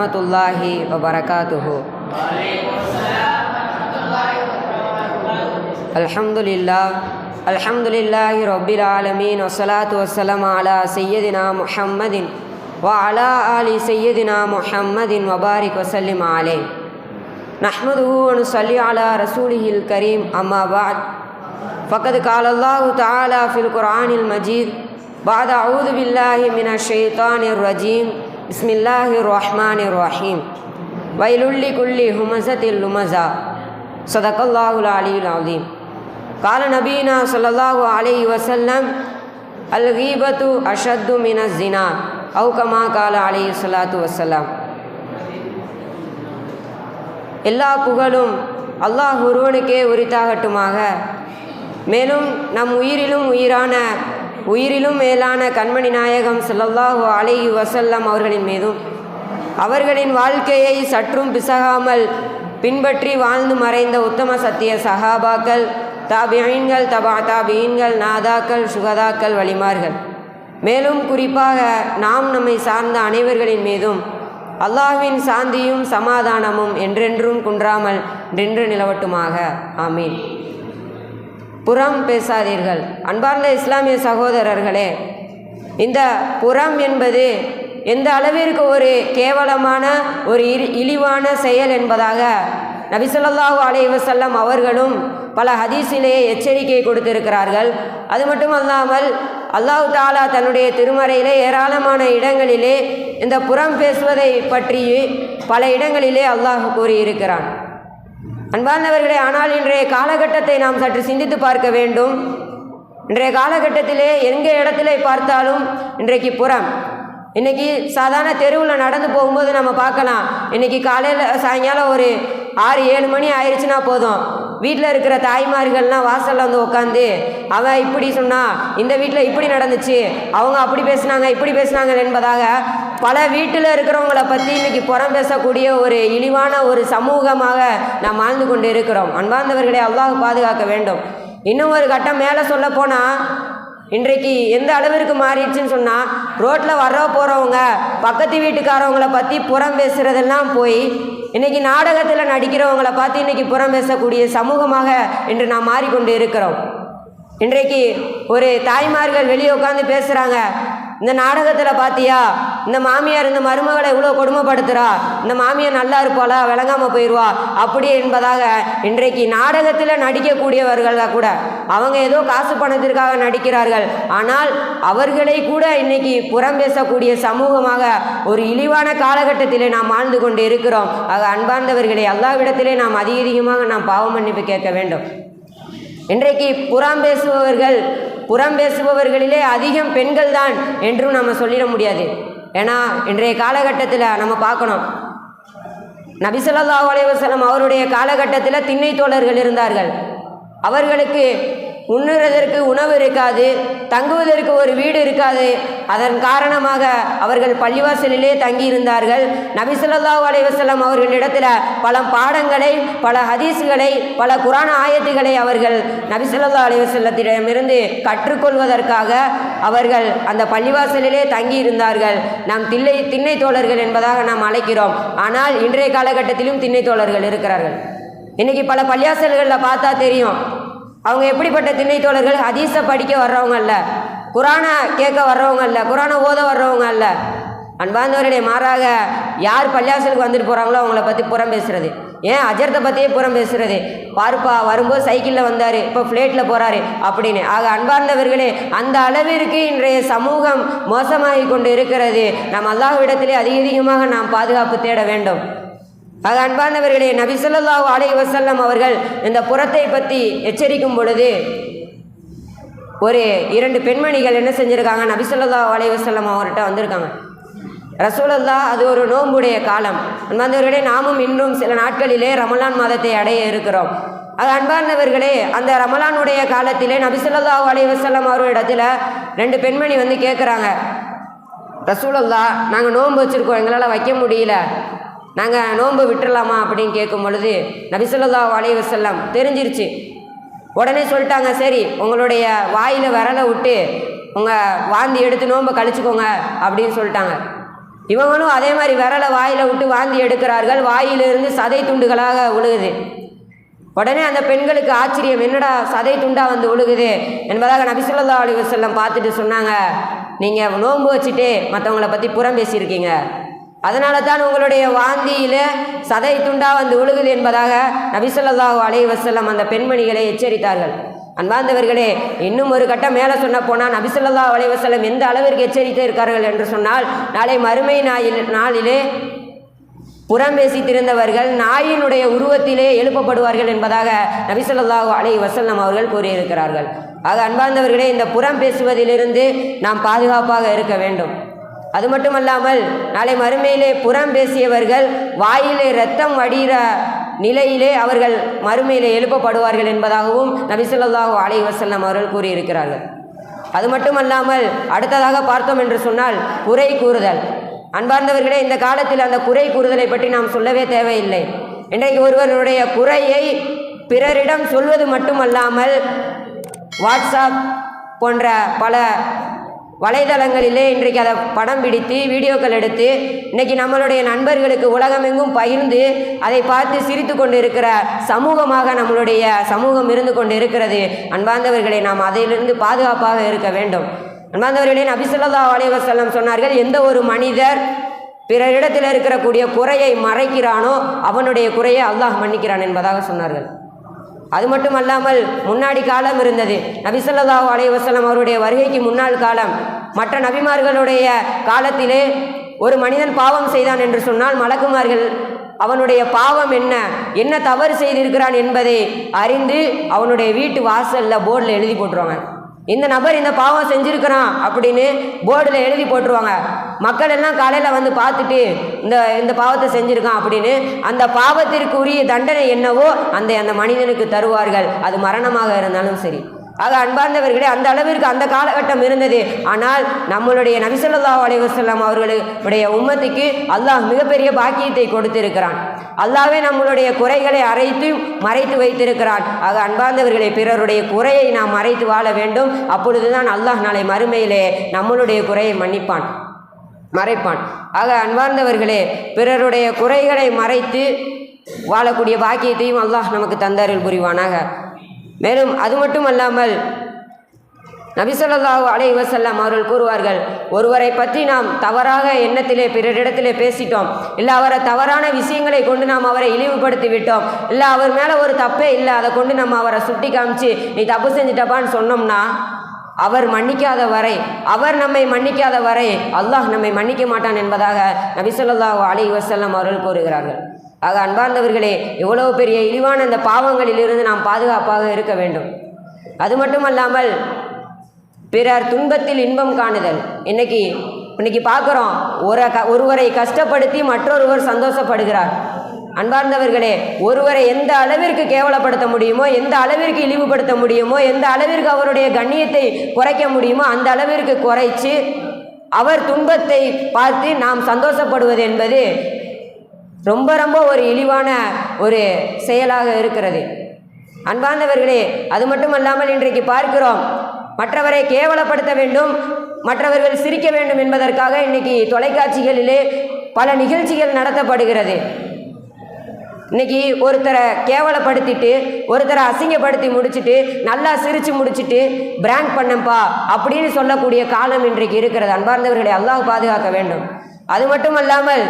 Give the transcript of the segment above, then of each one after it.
ورحمة الله وبركاته. الحمد لله الحمد لله رب العالمين والصلاة والسلام على سيدنا محمد وعلى آل سيدنا محمد وبارك وسلم عليه نحمده ونصلي على رسوله الكريم أما بعد. فقد قال الله تعالى في القرآن المجيد بعد أعوذ بالله من الشيطان الرجيم பிஸ்மில்லாஹி ரஹ்மான் ரஹீம் வயலுள்ளி குல்லி ஹுமசத்தில் லுமசா சதகல்லாஹுல் அலியுல் அவதீம் கால நபீனா சொல்லல்லாஹு அலி வசல்லம் அல் ஹீபத்து அஷத்து மின ஜினா அவுகமா கால அலி சலாத்து வசலாம் எல்லா புகழும் அல்லாஹ் ஒருவனுக்கே உரித்தாகட்டுமாக மேலும் நம் உயிரிலும் உயிரான உயிரிலும் மேலான கண்மணி நாயகம் ஸல்லல்லாஹு அலை வசல்லம் அவர்களின் மீதும் அவர்களின் வாழ்க்கையை சற்றும் பிசகாமல் பின்பற்றி வாழ்ந்து மறைந்த உத்தம சத்திய சஹாபாக்கள் தாபியீன்கள் தபா தாபியீன்கள் நாதாக்கள் சுகதாக்கள் வழிமார்கள். மேலும் குறிப்பாக நாம் நம்மை சார்ந்த அனைவர்களின் மீதும் அல்லாஹ்வின் சாந்தியும் சமாதானமும் என்றென்றும் குன்றாமல் நின்று நிலவட்டுமாக. ஆமீன். புறம் பேசாதீர்கள். அன்பார்ந்த இஸ்லாமிய சகோதரர்களே இந்த புறம் என்பது எந்த அளவிற்கு ஒரு கேவலமான ஒரு இரி இழிவான செயல் என்பதாக நபிசல்லாஹூ அலைவசல்லம் அவர்களும் பல ஹதீஸிலேயே எச்சரிக்கை கொடுத்திருக்கிறார்கள். அது மட்டும் அல்லாமல் அல்லாஹு தாலா தன்னுடைய திருமறையிலே ஏராளமான இடங்களிலே இந்த புறம் பேசுவதை பற்றி பல இடங்களிலே அல்லாஹ் கூறியிருக்கிறான். அன்பார்ந்தவர்களே ஆனால் இன்றைய காலகட்டத்தை நாம் சற்று சிந்தித்து பார்க்க வேண்டும். இன்றைய காலகட்டத்திலே எங்கே இடத்துல பார்த்தாலும் இன்றைக்கு புறம். இன்றைக்கி சாதாரண தெருவில் நடந்து போகும்போது நம்ம பார்க்கலாம். இன்றைக்கி காலையில் சாயங்காலம் ஒரு ஆறு ஏழு மணி ஆயிடுச்சுன்னா போதும். வீட்டில் இருக்கிற தாய்மார்கள்லாம் வாசலில் வந்து உட்காந்து அவன் இப்படி சொன்னா இந்த வீட்டில் இப்படி நடந்துச்சு அவங்க அப்படி பேசுனாங்க இப்படி பேசுனாங்க என்பதாக பல வீட்டில் இருக்கிறவங்கள பற்றி இன்னைக்கு புறம் பேசக்கூடிய ஒரு இழிவான ஒரு சமூகமாக நாம் வாழ்ந்து கொண்டு இருக்கிறோம் அன்பார்ந்தவர்களை அல்லாஹ் பாதுகாக்க வேண்டும். இன்னும் ஒரு கட்டம் மேலே சொல்ல போனால் இன்றைக்கு எந்த அளவிற்கு மாறிடுச்சுன்னு சொன்னால் ரோட்டில் வர போகிறவங்க பக்கத்து வீட்டுக்காரவங்கள பற்றி புறம் பேசுகிறதெல்லாம் போய் இன்றைக்கி நாடகத்தில் நடிக்கிறவங்கள பார்த்து இன்றைக்கி புறம் பேசக்கூடிய சமூகமாக இன்று நாம் மாறிக்கொண்டு இருக்கிறோம். இன்றைக்கு ஒரு தாய்மார்கள் வெளியே உட்காந்து பேசுகிறாங்க இந்த நாடகத்தில் பார்த்தியா இந்த மாமியார் இந்த மருமகளை இவ்வளோ கொடுமைப்படுத்துகிறா இந்த மாமியார் நல்லா இருப்பாளா? விளங்காமல் போயிடுவா அப்படி என்பதாக இன்றைக்கு நாடகத்தில் நடிக்கக்கூடியவர்கள் கூட. அவங்க ஏதோ காசு பணத்திற்காக நடிக்கிறார்கள். ஆனால் அவர்களை கூட இன்னைக்கு புறம் பேசக்கூடிய சமூகமாக ஒரு இழிவான காலகட்டத்திலே நாம் வாழ்ந்து கொண்டு இருக்கிறோம். ஆக அன்பார்ந்தவர்களை எல்லாவிடத்திலே நாம் அதிக அதிகமாக நாம் பாவ மன்னிப்பு கேட்க வேண்டும். இன்றைக்கு புறம் பேசுபவர்கள் புறம் பேசுபவர்களிலே அதிகம் பெண்கள் தான் என்றும் நம்ம சொல்லிட முடியாது. ஏன்னா இன்றைய காலகட்டத்தில் நம்ம பார்க்கணும். நபிசல்லாஹ் அலைவசலம் அவருடைய காலகட்டத்தில் திண்ணை தோழர்கள் இருந்தார்கள். அவர்களுக்கு உண்ணுறதற்கு உணவு இருக்காது தங்குவதற்கு ஒரு வீடு இருக்காது. அதன் காரணமாக அவர்கள் பள்ளிவாசலிலே தங்கியிருந்தார்கள். நபிசல்லாஹூ அலைவசல்லம் அவர்களிடத்தில் பல பாடங்களை பல ஹதீஸுகளை பல குரான ஆயத்துகளை அவர்கள் நபிசல்லா அலைவசல்லத்திடமிருந்து கற்றுக்கொள்வதற்காக அவர்கள் அந்த பள்ளிவாசலிலே தங்கியிருந்தார்கள். நாம் தில்லை திண்ணை தோழர்கள் என்பதாக நாம் அழைக்கிறோம். ஆனால் இன்றைய காலகட்டத்திலும் திண்ணை தோழர்கள் இருக்கிறார்கள். இன்றைக்கி பல பள்ளியாசல்களில் பார்த்தா தெரியும். அவங்க எப்படிப்பட்ட திணைத்தோழர்கள் ஹதீஸை படிக்க வர்றவங்க அல்ல. குரானை கேட்க வர்றவங்க அல்ல. குரானை ஓத வர்றவங்க அல்ல. அன்பார்ந்தவருடைய மாறாக யார் பள்ளியாசலுக்கு வந்துட்டு போகிறாங்களோ அவங்கள பற்றி புறம் பேசுகிறது ஏன் அஜர்த்தை பற்றியே புறம் பேசுகிறது பார்ப்பா வரும்போது சைக்கிளில் வந்தார். இப்போ ஃப்ளேட்டில் போகிறாரு அப்படின்னு. ஆக அன்பார்ந்தவர்களே அந்த அளவிற்கு இன்றைய சமூகம் மோசமாகி கொண்டு இருக்கிறது. நம் அல்லாஹ்விடத்திலே அதிக அதிகமாக நாம் பாதுகாப்பு தேட வேண்டும். அது அன்பார்ந்தவர்களே நபி அலை வசல்லம் அவர்கள் இந்த புறத்தை பற்றி எச்சரிக்கும் பொழுது ஒரு இரண்டு பெண்மணிகள் என்ன செஞ்சுருக்காங்க? நபிசல்லா அலை வசல்லம் அவர்கிட்ட வந்திருக்காங்க. ரசூலல்லா அது ஒரு நோன்புடைய காலம். அன்பார்ந்தவர்களே நாமும் இன்றும் சில நாட்களிலே ரமலான் மாதத்தை அடைய இருக்கிறோம். அது அன்பார்ந்தவர்களே அந்த ரமலானுடைய காலத்திலே நபி அலை வசல்லம் அவர்களிடத்தில் ரெண்டு பெண்மணி வந்து கேட்குறாங்க ரசூலல்லா நாங்கள் நோன்பு வச்சுருக்கோம் எங்களால் வைக்க முடியல. நாங்கள் நோன்பு விட்டுறலாமா அப்படின்னு கேட்கும் பொழுது நபிசல்லா அலைஹி வசல்லாம் தெரிஞ்சிருச்சு. உடனே சொல்லிட்டாங்க சரி உங்களுடைய வாயில் விரலை விட்டு உங்கள் வாந்தி எடுத்து நோன்பை கழிச்சுக்கோங்க அப்படின்னு சொல்லிட்டாங்க. இவங்களும் அதே மாதிரி விரலை வாயில் விட்டு வாந்தி எடுக்கிறார்கள். வாயிலிருந்து சதை துண்டுகளாக விழுகுது. உடனே அந்த பெண்களுக்கு ஆச்சரியம் என்னடா சதை துண்டாக வந்து விழுகுது? என்பதாக நபிசுல்லா அலி வசல்லம் பார்த்துட்டு சொன்னாங்க நீங்கள் நோன்பு வச்சுட்டு மற்றவங்கள பற்றி புறம் பேசியிருக்கீங்க. அதனால தான் உங்களுடைய வாந்தியில் சதை துண்டா வந்து விழுகுது என்பதாக நபிசல்லாஹு அலைவசல்லம் அந்த பெண்மணிகளை எச்சரித்தார்கள். அன்பார்ந்தவர்களே இன்னும் ஒரு கட்டம் மேலே சொன்ன போனால் நபிசல்லா அலைவசல்லம் எந்த அளவிற்கு எச்சரித்து இருக்கார்கள் என்று சொன்னால் நாளை மறுமை நாயில் நாளிலே புறம் பேசி திரிந்தவர்கள் நாயினுடைய உருவத்திலே எழுப்பப்படுவார்கள் என்பதாக நபிசல்லாஹு அலை வசல்லம் அவர்கள் கூறியிருக்கிறார்கள். ஆக அன்பார்ந்தவர்களே இந்த புறம் பேசுவதிலிருந்து நாம் பாதுகாப்பாக இருக்க வேண்டும். அது மட்டுமல்லாமல் நாளை மறுமையிலே புறம் பேசியவர்கள் வாயிலே ரத்தம் வடிகிற நிலையிலே அவர்கள் மறுமையிலே எழுப்பப்படுவார்கள் என்பதாகவும் நபிசல்லாஹு அலை வசல்லம் அவர்கள் கூறியிருக்கிறார்கள். அது மட்டுமல்லாமல் அடுத்ததாக பார்த்தோம் என்று சொன்னால் குறை கூறுதல். அன்பார்ந்தவர்களே இந்த காலத்தில் அந்த குறை கூறுதலை பற்றி நாம் சொல்லவே தேவையில்லை. இன்றைக்கு ஒருவருடைய குறையை பிறரிடம் சொல்வது மட்டுமல்லாமல் வாட்ஸ்அப் போன்ற பல வலைதளங்களிலே இன்றைக்கு அதை படம் பிடித்து வீடியோக்கள் எடுத்து இன்றைக்கி நம்மளுடைய நண்பர்களுக்கு உலகமெங்கும் பகிர்ந்து அதை பார்த்து சிரித்து கொண்டு இருக்கிற சமூகமாக நம்மளுடைய சமூகம் இருந்து கொண்டு இருக்கிறது அன்பார்ந்தவர்களை நாம் அதிலிருந்து பாதுகாப்பாக இருக்க வேண்டும். அன்பார்ந்தவர்களே நபிசுல்லா அலைவசல்லம் சொன்னார்கள் எந்த ஒரு மனிதர் பிறரிடத்தில் இருக்கக்கூடிய குறையை மறைக்கிறானோ அவனுடைய குறையை அல்லாஹ் மன்னிக்கிறான் என்பதாக சொன்னார்கள். அது மட்டும் அல்லாமல் முன்னாடி காலம் இருந்தது. நபிசல்லாஹு அலைவசலம் அவருடைய வருகைக்கு முன்னாள் காலம். மற்ற நபிமார்களுடைய காலத்திலே ஒரு மனிதன் பாவம் செய்தான் என்று சொன்னால் மலக்குமார்கள் அவனுடைய பாவம் என்ன? என்ன தவறு செய்திருக்கிறான் என்பதை அறிந்து அவனுடைய வீட்டு வாசலில் போர்டில் எழுதி போட்டுருவாங்க. இந்த நபர் இந்த பாவம் செஞ்சுருக்கிறான் அப்படின்னு போர்டில் எழுதி போட்டுருவாங்க. மக்கள் எல்லாம் காலையில் வந்து பார்த்துட்டு இந்த இந்த பாவத்தை செஞ்சுருக்கான் அப்படின்னு அந்த பாவத்திற்கு உரிய தண்டனை என்னவோ அந்த அந்த மனிதனுக்கு தருவார்கள். அது மரணமாக இருந்தாலும் சரி. ஆக அன்பார்ந்தவர்களே அந்த அளவிற்கு அந்த காலகட்டம் இருந்தது. ஆனால் நம்மளுடைய நபிசல்லா அலைவசல்லாம் அவர்களுடைய உம்மத்துக்கு அல்லாஹ் மிகப்பெரிய பாக்கியத்தை கொடுத்திருக்கிறான். அல்லாவே நம்மளுடைய குறைகளை அரைத்து மறைத்து வைத்திருக்கிறான். ஆக அன்பார்ந்தவர்களே பிறருடைய குறையை நாம் மறைத்து வாழ வேண்டும். அப்பொழுதுதான் அல்லாஹ் நாளை மறுமையிலே நம்மளுடைய குறையை மன்னிப்பான். மறைப்பான். ஆக அன்பார்ந்தவர்களே பிறருடைய குறைகளை மறைத்து வாழக்கூடிய பாக்கியத்தையும் அல்லாஹ் நமக்கு தந்தாரில் புரிவானாக. மேலும் அது மட்டும் அல்லாமல் நபிசல்லாஹு அலை வசல்லாம் அவர்கள் கூறுவார்கள் ஒருவரை பற்றி நாம் தவறாக எண்ணத்திலே பிறரிடத்திலே பேசிட்டோம். இல்லை அவரை தவறான விஷயங்களை கொண்டு நாம் அவரை இழிவுபடுத்தி விட்டோம். இல்லை அவர் மேலே ஒரு தப்பே இல்லை அதை கொண்டு நம்ம அவரை சுட்டி காமிச்சு நீ தப்பு செஞ்சிட்டப்பான்னு சொன்னோம்னா அவர் மன்னிக்காத வரை அவர் நம்மை மன்னிக்காத வரை அல்லாஹ் நம்மை மன்னிக்க மாட்டான் என்பதாக நபிசல்லாஹு அலி வசல்லம் அவர்கள் கூறுகிறார்கள். ஆக அன்பார்ந்தவர்களே எவ்வளவு பெரிய இழிவான இந்த பாவங்களிலிருந்து நாம் பாதுகாப்பாக இருக்க வேண்டும். அது மட்டுமல்லாமல் பிறர் துன்பத்தில் இன்பம் காணுதல். இன்னைக்கு இன்னைக்கு பார்க்குறோம் ஒரு க ஒருவரை கஷ்டப்படுத்தி மற்றொருவர் சந்தோஷப்படுகிறார். அன்பார்ந்தவர்களே ஒருவரை எந்த அளவிற்கு கேவலப்படுத்த முடியுமோ எந்த அளவிற்கு இழிவுபடுத்த முடியுமோ எந்த அளவிற்கு அவருடைய கண்ணியத்தை குறைக்க முடியுமோ அந்த அளவிற்கு குறைச்சு அவர் துன்பத்தை பார்த்து நாம் சந்தோஷப்படுவது என்பது ரொம்ப ரொம்ப ஒரு இழிவான ஒரு செயலாக இருக்கிறது. அன்பார்ந்தவர்களே அது மட்டுமல்லாமல் இன்றைக்கு பார்க்கிறோம் மற்றவரை கேவலப்படுத்த வேண்டும் மற்றவர்கள் சிரிக்க வேண்டும் என்பதற்காக இன்னைக்கு தொலைக்காட்சிகளிலே பல நிகழ்ச்சிகள் நடத்தப்படுகிறது. இன்னைக்கு ஒருத்தரை கேவலப்படுத்திட்டு ஒருத்தரை அசிங்கப்படுத்தி முடிச்சுட்டு நல்லா சிரித்து முடிச்சுட்டு பிராங்க் பண்ணப்பா அப்படின்னு சொல்லக்கூடிய காலம் இன்றைக்கு இருக்கிறது. அன்பார்ந்தவர்களை அல்லாஹ் பாதுகாக்க வேண்டும். அது மட்டும் அல்லாமல்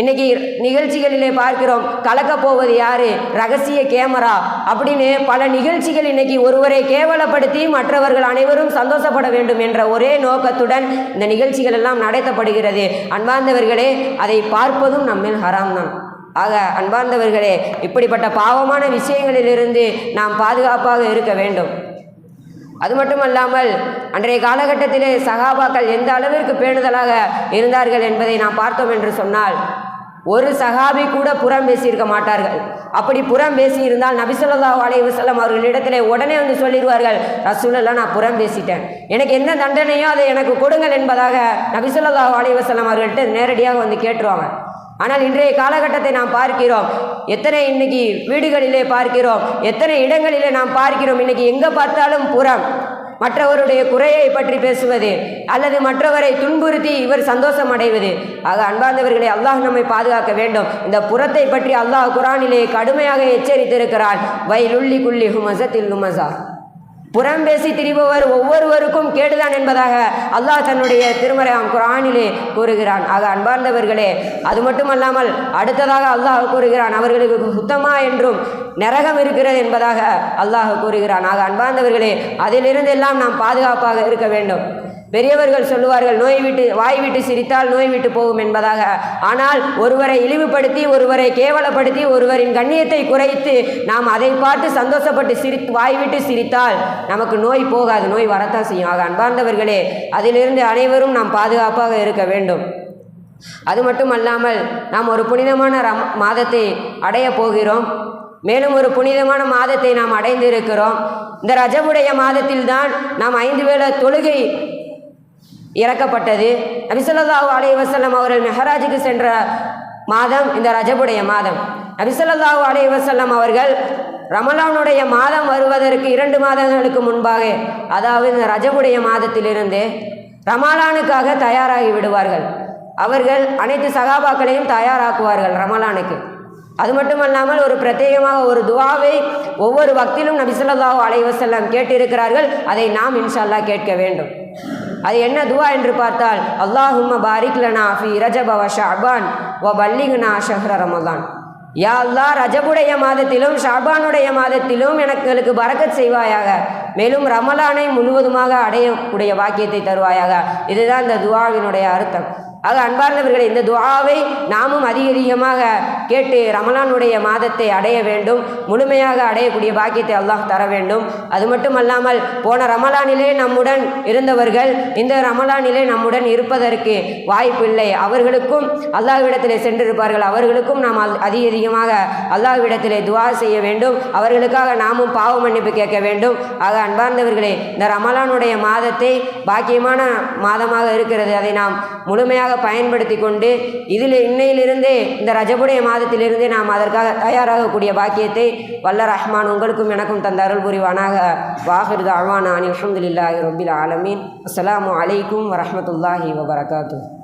இன்னைக்கு நிகழ்ச்சிகளிலே பார்க்கிறோம் கலக்க போவது யாரு? ரகசிய கேமரா அப்படின்னு பல நிகழ்ச்சிகள் இன்னைக்கு ஒருவரை கேவலப்படுத்தி மற்றவர்கள் அனைவரும் சந்தோஷப்பட வேண்டும் என்ற ஒரே நோக்கத்துடன் இந்த நிகழ்ச்சிகள் எல்லாம் நடத்தப்படுகிறது. அன்பார்ந்தவர்களே அதை பார்ப்பதும் நம்மில் ஹராம் தான். ஆக அன்பார்ந்தவர்களே இப்படிப்பட்ட பாவமான விஷயங்களிலிருந்து நாம் பாதுகாப்பாக இருக்க வேண்டும். அது மட்டுமல்லாமல் அன்றைய காலகட்டத்திலே சகாபாக்கள் எந்த அளவிற்கு பேணுதலாக இருந்தார்கள் என்பதை நாம் பார்த்தோம் என்று சொன்னால் ஒரு சகாபி கூட புறம் பேசியிருக்க மாட்டார்கள். அப்படி புறம் பேசியிருந்தால் நபிசல்லா அலைஹி வஸல்லம் அவர்களிடத்திலே உடனே வந்து சொல்லிடுவார்கள் ரசூலெல்லாம் நான் புறம் பேசிட்டேன். எனக்கு என்ன தண்டனையோ அதை எனக்கு கொடுங்கள் என்பதாக நபிசல்லா அலைஹி வசலம் அவர்கள்ட்ட நேரடியாக வந்து கேட்டுருவாங்க. ஆனால் இன்றைய காலகட்டத்தை நாம் பார்க்கிறோம். எத்தனை இன்னைக்கு வீடுகளிலே பார்க்கிறோம். எத்தனை இடங்களிலே நாம் பார்க்கிறோம். இன்னைக்கு எங்கே பார்த்தாலும் புறம். மற்றவருடைய குறையை பற்றி பேசுவது அல்லது மற்றவரை துன்புறுத்தி இவர் சந்தோஷம் அடைவது. ஆக அன்பார்ந்தவர்களை அல்லாஹ் நம்மை பாதுகாக்க வேண்டும். இந்த புறத்தை பற்றி அல்லாஹ் குரானிலே கடுமையாக எச்சரித்திருக்கிறான். வயலுள்ளி குள்ளி ஹுமசத்தில் ஹுமசா புறம் பேசி திரிபவர் ஒவ்வொருவருக்கும் கேடுதான் என்பதாக அல்லாஹ் தன்னுடைய திருமறையாம் குரானிலே கூறுகிறான். ஆக அன்பார்ந்தவர்களே அது மட்டுமல்லாமல் அடுத்ததாக அல்லாஹ் கூறுகிறான் அவர்களுக்கு சுத்தமா என்றும் நரகம் இருக்கிறது என்பதாக அல்லாஹ் கூறுகிறான். ஆக அன்பார்ந்தவர்களே அதிலிருந்து எல்லாம் நாம் பாதுகாப்பாக இருக்க வேண்டும். பெரியவர்கள் சொல்லுவார்கள் நோய் விட்டு வாய் விட்டு சிரித்தால் நோய் விட்டு போகும் என்பதாக. ஆனால் ஒருவரை இழிவுபடுத்தி ஒருவரை கேவலப்படுத்தி ஒருவரின் கண்ணியத்தை குறைத்து நாம் அதை பார்த்து சந்தோஷப்பட்டு சிரி வாய் விட்டு சிரித்தால் நமக்கு நோய் போகாது நோய் வரத்தான் செய்யும். ஆக அன்பார்ந்தவர்களே அதிலிருந்து அனைவரும் நாம் பாதுகாப்பாக இருக்க வேண்டும். அது மட்டும் அல்லாமல் நாம் ஒரு புனிதமான ரம் மாதத்தை அடையப் போகிறோம். மேலும் ஒரு புனிதமான மாதத்தை நாம் அடைந்திருக்கிறோம். இந்த ரஜமுடைய மாதத்தில்தான் நாம் ஐந்து வேளை தொழுகை இறக்கப்பட்டது. நபிசல்லாஹூ அலைஹி வஸல்லம் அவர்கள் மெஹராஜுக்கு சென்ற மாதம் இந்த ரஜபுடைய மாதம். நபிசல்லாஹூ அலைஹி வஸல்லம் அவர்கள் ரமலானுடைய மாதம் வருவதற்கு இரண்டு மாதங்களுக்கு முன்பாக அதாவது இந்த ரஜபுடைய மாதத்திலிருந்து ரமலானுக்காக தயாராகி விடுவார்கள். அவர்கள் அனைத்து சகாபாக்களையும் தயாராக்குவார்கள் ரமலானுக்கு. அது மட்டுமல்லாமல் ஒரு பிரத்யேகமாக ஒரு துவாவை ஒவ்வொரு பக்திலும் நபிசல்லாஹூ அலைவசல்லம் கேட்டிருக்கிறார்கள். அதை நாம் இன்ஷால்லா கேட்க வேண்டும். அது என்ன துவா என்று பார்த்தால் அல்லாஹும்ம பாரிக்லனா ஃபி ரஜப வ ஷஅபான் வ ஷஹ்ர ரமலான். யா அல்லாஹ் ரஜபுடைய மாதத்திலும் ஷாபானுடைய மாதத்திலும் எனக்கு பறக்கச் செய்வாயாக. மேலும் ரமலானை முழுவதுமாக அடையக்கூடிய வாக்கியத்தை தருவாயாக. இதுதான் இந்த துவாவினுடைய அர்த்தம். ஆக அன்பார்ந்தவர்களே இந்த துவாவை நாமும் அதிகமாக கேட்டு ரமலானுடைய மாதத்தை அடைய வேண்டும். முழுமையாக அடையக்கூடிய பாக்கியத்தை அல்லாஹ் தர வேண்டும். அது மட்டுமல்லாமல் போன ரமலானிலே நம்முடன் இருந்தவர்கள் இந்த ரமலானிலே நம்முடன் இருப்பதற்கு வாய்ப்பில்லை. அவர்களுக்கும் அல்லாஹ்விடத்திலே சென்றிருப்பார்கள். அவர்களுக்கும் நாம் அதிக அதிகமாக அல்லாஹ்விடத்திலே துவா செய்ய வேண்டும். அவர்களுக்காக நாமும் பாவ மன்னிப்பு கேட்க வேண்டும். ஆக அன்பார்ந்தவர்களே இந்த ரமலானுடைய மாதத்தை பாக்கியமான மாதமாக இருக்கிறது. அதை நாம் முழுமையாக பயன்படுத்தி கொண்டு இதில் இன்னையிலிருந்தே இந்த ரஜபுடைய மாதத்திலிருந்தே நாம் அதற்காக தயாராகக்கூடிய பாக்கியத்தை வல்ல ரஹ்மான் உங்களுக்கும் எனக்கும் தந்த அருள் புரிவானாக. வாஹிர் அவானா அலி அஹமதுல்லாஹி ரபில் ஆலமீன். அஸ்லாம் அலைக்கும் வரமத்துல்லாஹி வபரகாத்தூ